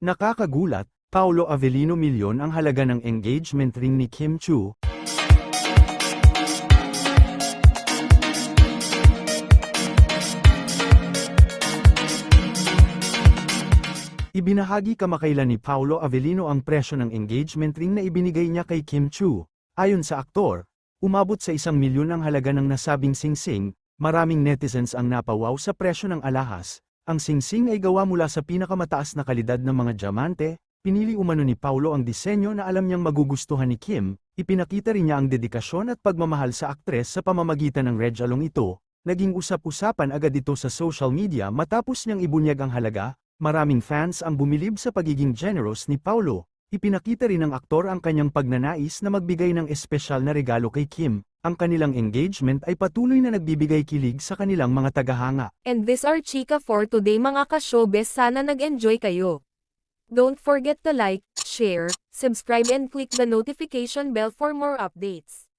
Nakakagulat, Paolo Avellino milyon ang halaga ng engagement ring ni Kim Chu. Ibinahagi kamakailan ni Paolo Avellino ang presyo ng engagement ring na ibinigay niya kay Kim Chu. Ayon sa aktor, umabot sa isang milyon ang halaga ng nasabing singsing, maraming netizens ang napawaw sa presyo ng alahas. Ang singsing ay gawa mula sa pinakamataas na kalidad ng mga diamante, pinili umano ni Paulo ang disenyo na alam niyang magugustuhan ni Kim, ipinakita rin niya ang dedikasyon at pagmamahal sa aktres sa pamamagitan ng regalong ito, naging usap-usapan agad ito sa social media matapos niyang ibunyag ang halaga, maraming fans ang bumilib sa pagiging generous ni Paulo, ipinakita rin ng aktor ang kanyang pagnanais na magbigay ng espesyal na regalo kay Kim, ang kanilang engagement ay patuloy na nagbibigay kilig sa kanilang mga tagahanga. And this are Chika for today mga ka-showbiz sana nag-enjoy kayo. Don't forget to like, share, subscribe and click the notification bell for more updates.